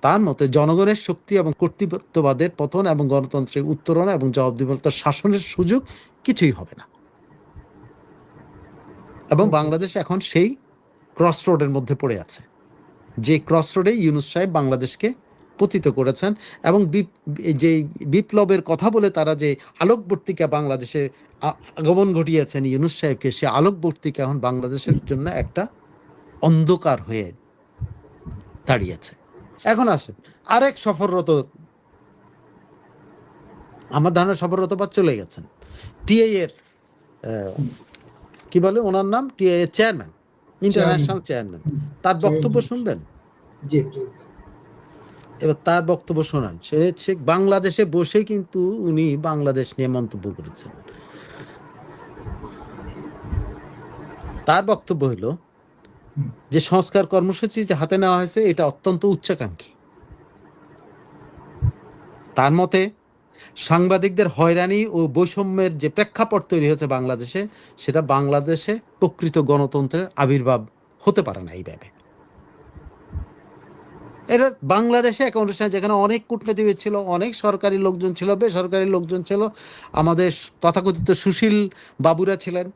তার মতে জনগণের শক্তি এবং কর্তৃত্ববাদের পতন এবং গণতন্ত্রের উত্তরণ এবং জবাবদিহিতার শাসনের সুযোগ কিছুই হবে না। এবং বাংলাদেশ এখন সেই ক্রস রোডের মধ্যে পড়ে আছে। যে ক্রস রোডে ইউনুস সাহেব বাংলাদেশকে পতিত করেছেন এবং যে বিপ্লবের কথা বলে তারা যে আলোকবর্তিকা বাংলাদেশে আগমন ঘটিয়েছেন ইউনুস সাহেবকে, সে আলোকবর্তিকা এখন বাংলাদেশের জন্য একটা অন্ধকার হয়ে দাঁড়িয়েছে। এখন আসেন। আরেক সফররত আমার ধারণা সফররত বা চলে গেছেন। টিআই এর কি বলে ওনার নাম? টিআই এর চেয়ারম্যান ইন্টারন্যাশনাল চেয়ারম্যান। তার বক্তব্য শুনবেন? জি প্লিজ। এবার তার বক্তব্য শোনান। সে সে বাংলাদেশে বসে কিন্তু উনি বাংলাদেশ নিয়ে মন্তব্য করেছেন। তার বক্তব্য হলো। যে সংস্কার কর্মসূচি যে হাতে নেওয়া হয়েছে, এটা অত্যন্ত উচ্চাকাঙ্ক্ষী। তার মতে, সাংবাদিকদের হয়রানি ও বৈষম্যের যে প্রেক্ষাপট তৈরি হয়েছে বাংলাদেশে, সেটা বাংলাদেশে প্রকৃত গণতন্ত্রের আবির্ভাব হতে পারে না এইভাবে এটা বাংলাদেশে এক অনুষ্ঠান যেখানে অনেক কূটনীতিবিদ ছিল, অনেক সরকারি লোকজন ছিল, বেসরকারি লোকজন ছিল, আমাদের তথাকথিত সুশীল বাবুরা ছিলেন,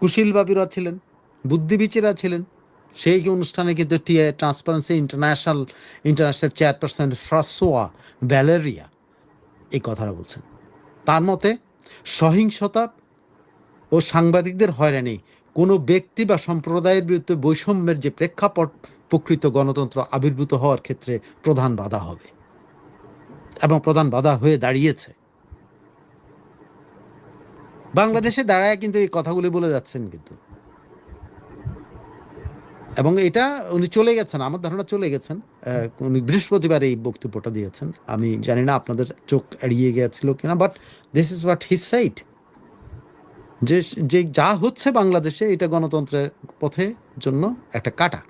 কুশীল বাবুরা ছিলেন বুদ্ধিবিচিরা ছিলেন। সেই অনুষ্ঠানে কিন্তু TI Transparency International International chairperson François Valeria এই কথাটা বলছেন। তার মতে, সহিংসতা ও সাংবাদিকদের হয়রানি কোনো ব্যক্তি বা সম্প্রদায়ের বিরুদ্ধে বৈষম্যের যে প্রেক্ষাপট প্রকৃত গণতন্ত্র আবির্ভূত হওয়ার ক্ষেত্রে প্রধান বাধা হবে এবং প্রধান বাধা হয়ে দাঁড়িয়েছে। বাংলাদেশে দাঁড়ায় কিন্তু এই কথাগুলি বলে যাচ্ছেন কিন্তু। এবং এটা উনি চলে গেছেন, আমার ধারণা চলে গেছেন। উনি বৃহস্পতিবার এই বক্তব্যটা দিয়েছেন। আমি জানি না আপনাদের চোখ এড়িয়ে গিয়েছিল কিনা but this is what his site যে যে যা হচ্ছে বাংলাদেশে, এটা গণতন্ত্রের পথে জন্য একটা কাটা।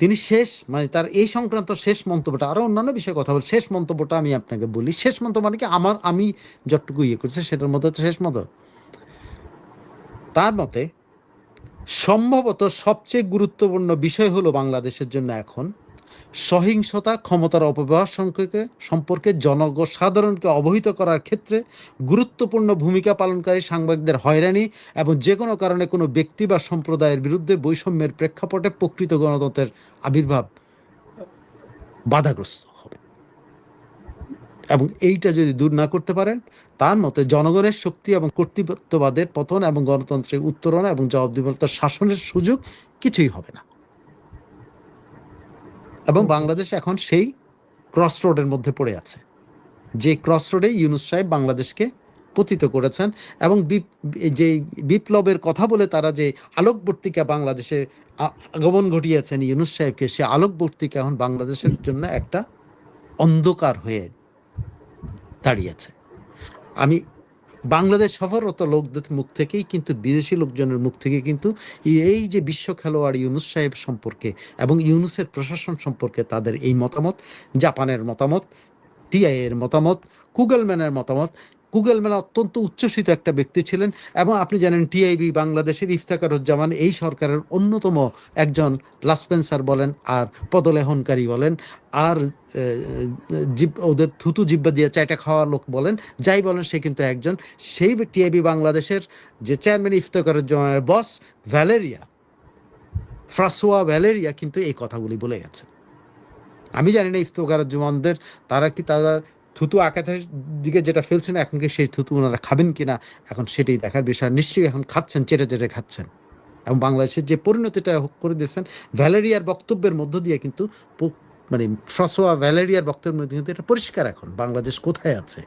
তিনি শেষ মানে তার এই সংক্রান্ত শেষ মন্তব্যটা, আরও অন্যান্য বিষয়ে কথা বল, শেষ মন্তব্যটা আমি আপনাকে বলি। শেষ মন্তব্য মানে কি? আমার, আমি যতটুকু ইয়ে করছি, সেটার মধ্যে শেষ মতো তার মতে সম্ভবত সবচেয়ে গুরুত্বপূর্ণ বিষয় হলো বাংলাদেশের জন্য এখন সহিংসতা ক্ষমতার অপব্যবহার সম্পর্কে সম্পর্কে জনসাধারণকে অবহিত করার ক্ষেত্রে গুরুত্বপূর্ণ ভূমিকা পালনকারী সাংবাদিকদের হয়রানি এবং যে কোনো কারণে কোনো ব্যক্তি বা সম্প্রদায়ের বিরুদ্ধে বৈষম্যের প্রেক্ষাপটে প্রকৃত গণতন্ত্রের আবির্ভাব বাধাগ্রস্ত। এবং এইটা যদি দূর না করতে পারেন, তার মতে জনগণের শক্তি এবং কর্তৃত্ববাদের পতন এবং গণতন্ত্রের উত্তরণ এবং জবাবদিহিতার শাসনের সুযোগ কিছুই হবে না। এবং বাংলাদেশ এখন সেই ক্রস রোডের মধ্যে পড়ে আছে। যে ক্রস রোডে ইউনুস সাহেব বাংলাদেশকে পতিত করেছেন এবং যে বিপ্লবের কথা বলে তারা যে আলোকবর্তিকা বাংলাদেশে আগমন ঘটিয়েছেন ইউনুস সাহেবকে, সে আলোকবর্তিকা এখন বাংলাদেশের জন্য একটা অন্ধকার হয়ে দাঁড়িয়েছে। আমি বাংলাদেশ সফররত লোকদের মুখ থেকেই কিন্তু, বিদেশি লোকজনের মুখ থেকে কিন্তু এই যে বিশ্ব খেলোয়াড় ইউনুস সাহেব সম্পর্কে এবং ইউনুসের প্রশাসন সম্পর্কে তাদের এই মতামত, জাপানের মতামত টিআইয়ের মতামত, কুগলম্যানের মতামত কুগলম্যান অত্যন্ত উচ্ছ্বসিত একটা ব্যক্তি ছিলেন এবং আপনি জানেন টিআইবি বাংলাদেশের ইফতাকারুজ্জামান এই সরকারের অন্যতম একজন লাসপেন্সার বলেন আর পদলেহনকারী বলেন। আর জিব, ওদের থুতু জিব্বা দিয়ে চাইটা খাওয়া লোক বলেন, যাই বলেন সে কিন্তু একজন। সেই টিআইবি বাংলাদেশের যে চেয়ারম্যান ইফতাকারুজ্জামানের বস ভ্যালেরিয়া, ফ্রাসোয়া ভ্যালেরিয়া কিন্তু এই কথাগুলি বলে গেছে আমি জানি না ইফতাকারুজ্জামানদের তারা কি তারা থুতু আকাশের দিকে যেটা ফেলছেন, এখন কি সেই থুতু ওনারা খাবেন কিনা, এখন সেটাই দেখার বিষয়। নিশ্চয়ই এখন খাচ্ছেন, চেটে চেটে খাচ্ছেন। এবং বাংলাদেশের যে পরিণতিটা করে দিয়েছেন, ভ্যালেরিয়ার বক্তব্যের মধ্য দিয়ে কিন্তু মানে ফ্রসোয়া ভ্যালেরিয়ার বক্তব্যের মধ্যে কিন্তু এটা পরিষ্কার এখন। বাংলাদেশ কোথায় আছে?